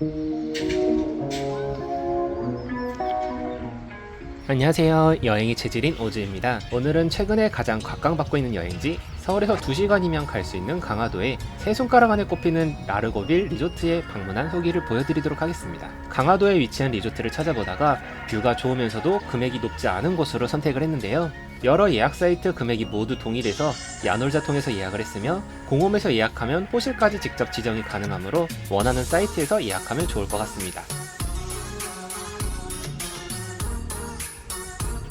Música 안녕하세요. 여행의 체질인 오즈입니다. 오늘은 최근에 가장 각광받고 있는 여행지 서울에서 2시간이면 갈 수 있는 강화도에 세 손가락 안에 꼽히는 라르고빌 리조트에 방문한 후기를 보여드리도록 하겠습니다. 강화도에 위치한 리조트를 찾아보다가 뷰가 좋으면서도 금액이 높지 않은 곳으로 선택을 했는데요. 여러 예약 사이트 금액이 모두 동일해서 야놀자 통해서 예약을 했으며 공홈에서 예약하면 호실까지 직접 지정이 가능하므로 원하는 사이트에서 예약하면 좋을 것 같습니다.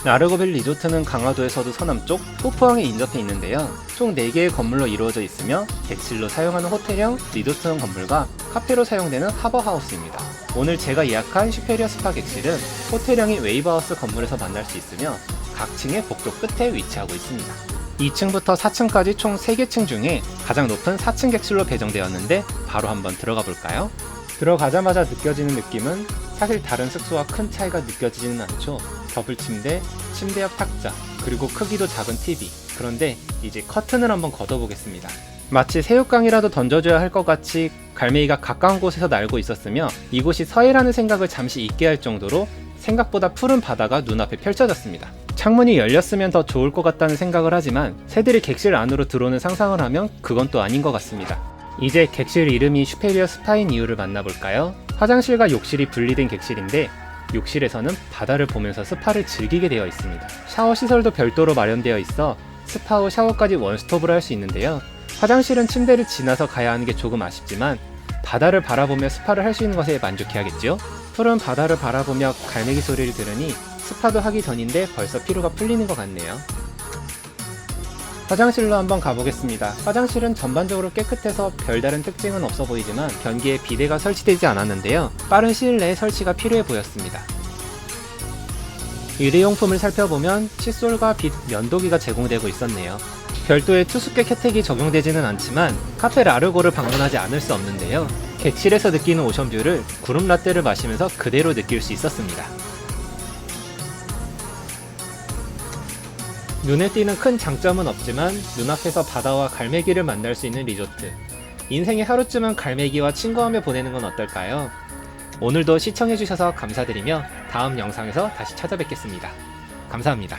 나르고빌 리조트는 강화도에서도 서남쪽 포포항에 인접해 있는데요. 총 4개의 건물로 이루어져 있으며 객실로 사용하는 호텔형 리조트형 건물과 카페로 사용되는 하버하우스입니다. 오늘 제가 예약한 슈페리어 스파 객실은 호텔형의 웨이브하우스 건물에서 만날 수 있으며 각 층의 복도 끝에 위치하고 있습니다. 2층부터 4층까지 총 3개 층 중에 가장 높은 4층 객실로 배정되었는데 바로 한번 들어가 볼까요? 들어가자마자 느껴지는 느낌은 사실 다른 숙소와 큰 차이가 느껴지지는 않죠. 더블 침대, 침대 옆 탁자, 그리고 크기도 작은 TV. 그런데 이제 커튼을 한번 걷어보겠습니다. 마치 새우깡이라도 던져줘야 할 것 같이 갈매기가 가까운 곳에서 날고 있었으며 이곳이 서해라는 생각을 잠시 잊게 할 정도로 생각보다 푸른 바다가 눈앞에 펼쳐졌습니다. 창문이 열렸으면 더 좋을 것 같다는 생각을 하지만 새들이 객실 안으로 들어오는 상상을 하면 그건 또 아닌 것 같습니다. 이제 객실 이름이 슈페리어 스파인 이유를 만나볼까요? 화장실과 욕실이 분리된 객실인데 욕실에서는 바다를 보면서 스파를 즐기게 되어 있습니다. 샤워 시설도 별도로 마련되어 있어 스파 후 샤워까지 원스톱으로 할 수 있는데요. 화장실은 침대를 지나서 가야 하는 게 조금 아쉽지만 바다를 바라보며 스파를 할 수 있는 것에 만족해야겠죠? 푸른 바다를 바라보며 갈매기 소리를 들으니 스파도 하기 전인데 벌써 피로가 풀리는 것 같네요. 화장실로 한번 가보겠습니다. 화장실은 전반적으로 깨끗해서 별다른 특징은 없어 보이지만 변기에 비데가 설치되지 않았는데요. 빠른 시일 내에 설치가 필요해 보였습니다. 일회용품을 살펴보면 칫솔과 빛 면도기가 제공되고 있었네요. 별도의 투숙객 혜택이 적용되지는 않지만 카페 라르고를 방문하지 않을 수 없는데요. 객실에서 느끼는 오션뷰를 구름 라떼를 마시면서 그대로 느낄 수 있었습니다. 눈에 띄는 큰 장점은 없지만 눈앞에서 바다와 갈매기를 만날 수 있는 리조트. 인생의 하루쯤은 갈매기와 친구하며 보내는 건 어떨까요? 오늘도 시청해주셔서 감사드리며 다음 영상에서 다시 찾아뵙겠습니다. 감사합니다.